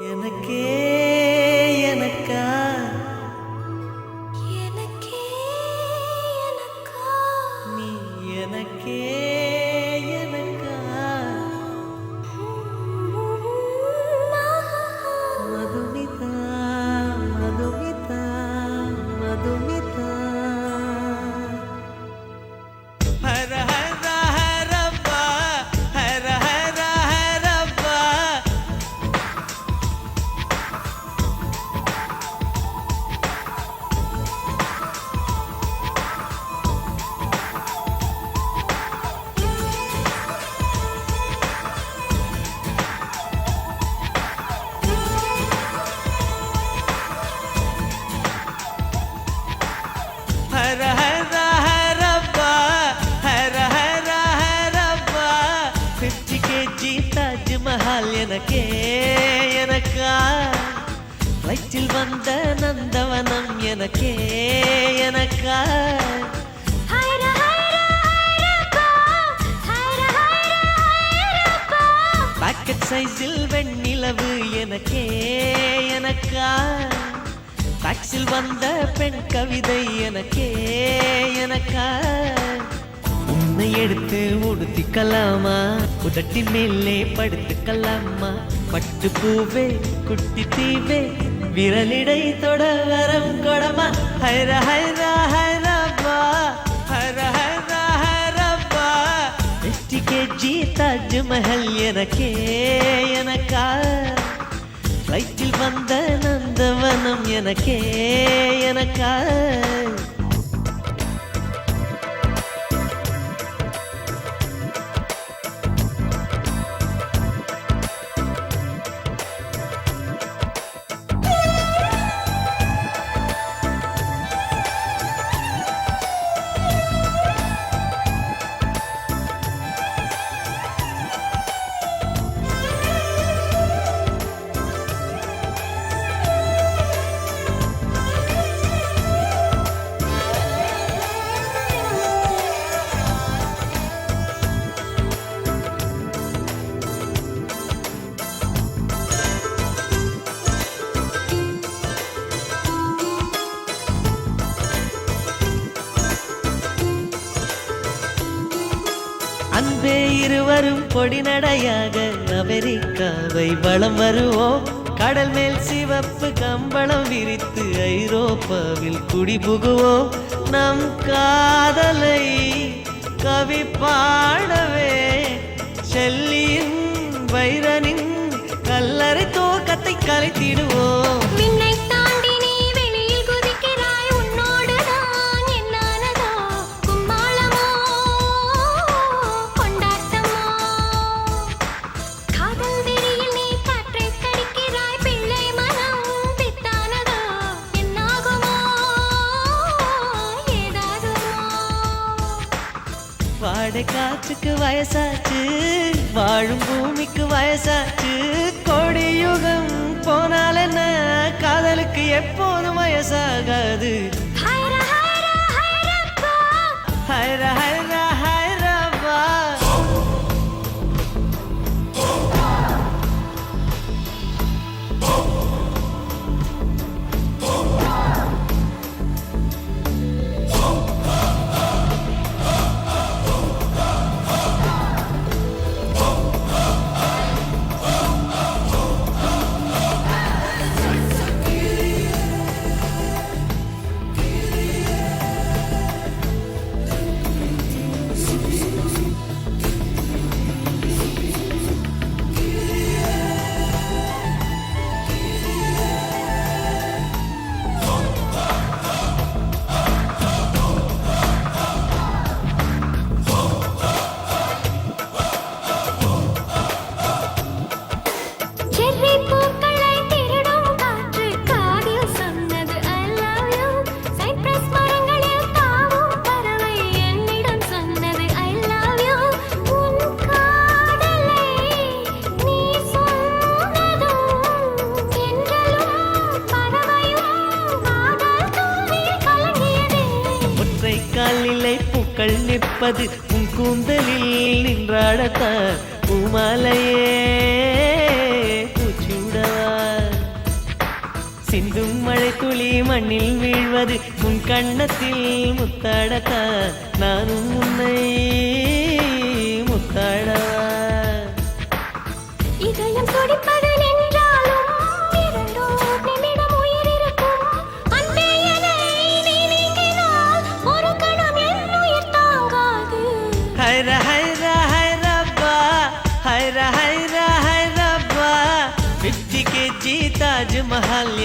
எனக்கே எனக்கா? எனக்கே எனக்கா? நீ எனக்கே. தாஜ்மஹால் எனக்கே எனக்கா? வயிற்றில் வந்த நந்தவனம் எனக்கே எனக்கா? பாக்கெட் சைஸில் வெண்ணிலவு எனக்கே எனக்கா? டாக்ஸில் வந்த பெண் கவிதை எனக்கே எனக்கா? உன்னை எடுத்து உடுத்திக்கலாமா? உதட்டி மேலே படுத்துக்கலாமா? பட்டு பூவே குட்டி தீவே விரலிடை தொட வரம் கொடமா? ஹைர ஹைரா ஹைரப்பா. ஹர ஹைரா ஹரப்பா. வெற்றி கேஜி தாஜ்மஹல் எனக்கே எனக்கா? ஃப்ளைட்டில் வந்த நந்தவனம் எனக்கே எனக்கா? அன்பே இருவரும் பொடி நடையாக அமெரிக்காவை வளம் வருவோம். கடல் மேல் சிவப்பு கம்பளம் விரித்து ஐரோப்பாவில் குடிபுகுவோம். நம் காதலை கவி பாடவே செல்லியின் வைரனின் கல்லறை தோக்கத்தை கலைத்திடுவோம். வாடை காற்றுக்கு வயசாச்சு. வாழும் பூமிக்கு வயசாச்சு. கொடியுகம் போனால் என்ன? காதலுக்கு எப்போதும் வயசாகாது. ஹைர ஹைர. பூக்கள் நிற்பது உன் கூந்தலில் நின்றாடத்தான் பூமாலையே பூச்சிவிடவா சிந்தும் மழை துளி மண்ணில் வீழ்வது உன் கண்ணத்தில் முத்தாடத்தான் நானும் உன்னை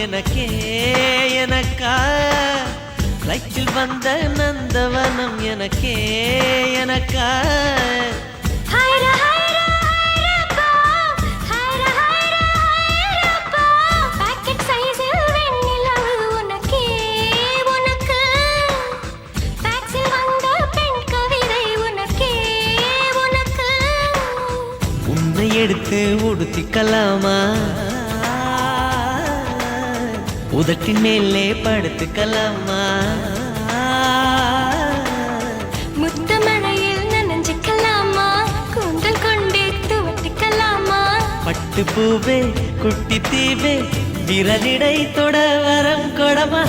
எனக்கே எனக்கா? சைக்கிள் வந்த நந்தவனம் எனக்கே எனக்கா? எடுத்து உடுத்திக்கலாமா? உதட்டின் மேலே படுத்துக்கலாமா? முத்தமழையில் நனைஞ்சுக்கலாமா கூந்தல் கொண்டே துவட்டுக்கலாமா? பட்டு பூவே குட்டி தீவே விரலிடை தொட வரம் கொடமா?